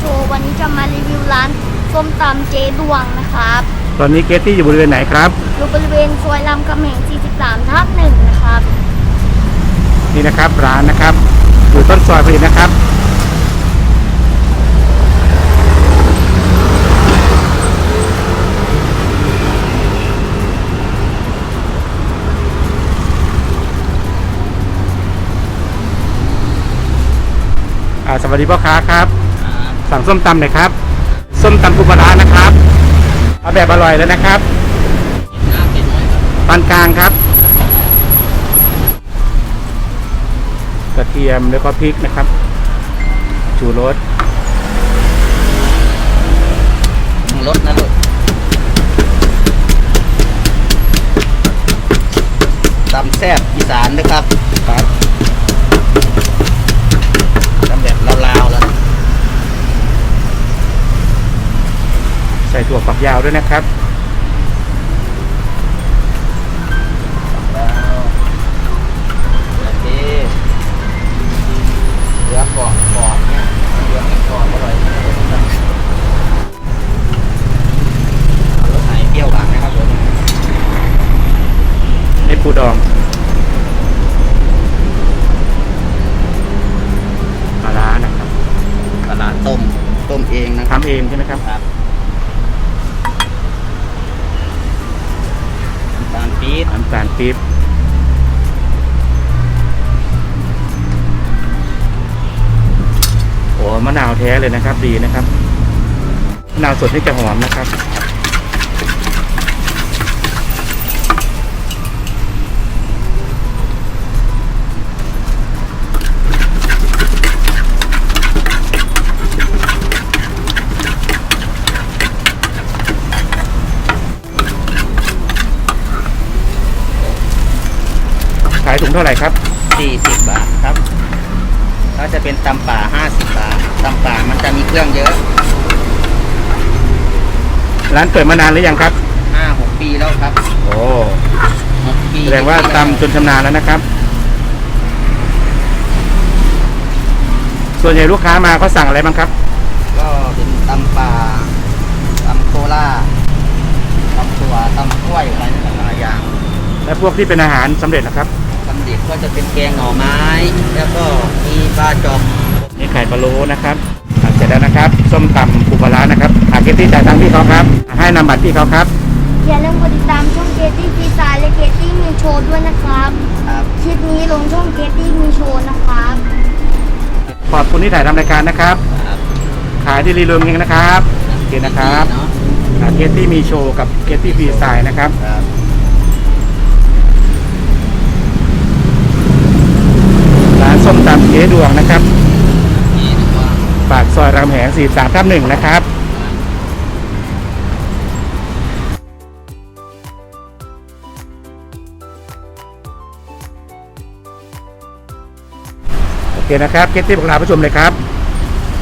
โชว์วันนี้จะมารีวิวร้านส้มตำเจดวงนะครับ ตอนนี้เกตตี้อยู่บริเวณไหนครับ อยู่บริเวณซอยรามคำแหง 43 ทับหนึ่งนะครับ นี่นะครับร้านนะครับ อยู่ต้นซอยพอดีนะครับ อ่าสวัสดีพ่อค้าครับ สั่งส้มตำหน่อยครับ ส้มตำปูปลานะครับ เอาแบบอร่อยเลยนะครับปานกลางครับ กระเทียมแล้วก็พริกนะครับชูรสรถนะลูกตำแซ่บอีสานนะครับครับ ตำแบบลาวๆแล้ว ใส่ ถั่วฝักยาวด้วยนะครับแล้วโอเคเหลือกรอกรอบเนี่ยเบือกรอบอร่อยรสไหนเปรี้ยวหวานนะครับผมให้ปูดองปลาร้านะครับปลาร้าต้ม ต้มเองนะครับทำเองใช่ไหมครับครับ ปี๊บน้ำตาลปี๊บโอ้มะนาวแท้เลยนะครับ ดีนะครับมะนาวสดนี่จะหอมนะครับ ถุงเท่าไหร่ครับ40บาทครับถ้าจะเป็นตำป่า50บาทตำป่ามันจะมีเครื่องเยอะร้านเปิดมานานหรือยังครับ5-6ปีแล้วครับโอ้6ปีแสดงว่าตำจนชำนาญแล้วนะครับ ส่วนใหญ่ลูกค้ามาเขาสั่งอะไรบ้างครับ ก็เป็นตำป่าตำโคราชตำตัวตำกล้วยอะไรนั่นหลายอย่าง และพวกที่เป็นอาหารสำเร็จนะครับสำเร็จ ก็จะเป็นแกงหน่อไม้ แล้วก็มีปลาจอมนี่ไข่พะโล้นะครับอะเสร็จแล้วนะครับ ส้มตำปูปลาร้านะครับอาเกตตี้จ่ายตังค์ที่เขาครับ ให้นำบัตรที่เขาครับอย่าลืมกดติดตามช่องเกตตี้ฟีซายและเกตตี้มีโชว์ด้วยนะครับครับคลิปนี้ลงช่องเกตตี้มีโชว์นะครับขอบคุณที่ถ่ายทำรายการนะครับครับขายที่รีลมเองนะครับโอเคนะครับเนาะเกตตี้มีโชว์กับเกตตี้ฟรีสไตล์นะครับ ส้มตำเจ๊ดวงนะครับนี่ดีกว่าปากซอยรามแหง43ทับหนึ่งนะครับโอเคนะครับเกตตี้บอกลาผู้ชมเลยครับ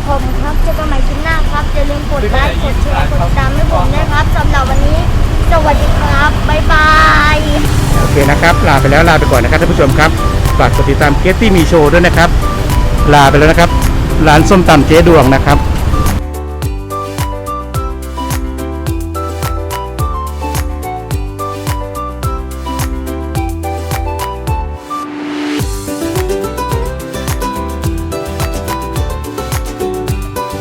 ขอบคุณครับเจอกันใหม่คลิปหน้าครับอย่าลืมกดไลค์กดแชร์กดติดตามให้ผมด้วยครับสำหรับวันนี้ สวัสดีครับบ๊ายบายโอเคนะครับลาไปแล้วลาไปก่อนนะครับท่านผู้ชมครับฝากกดติดตามเกตตี้มีโชว์ด้วยนะครับ ลาไปแล้วนะครับ ร้านส้มตำเจ๊ดวงนะครับ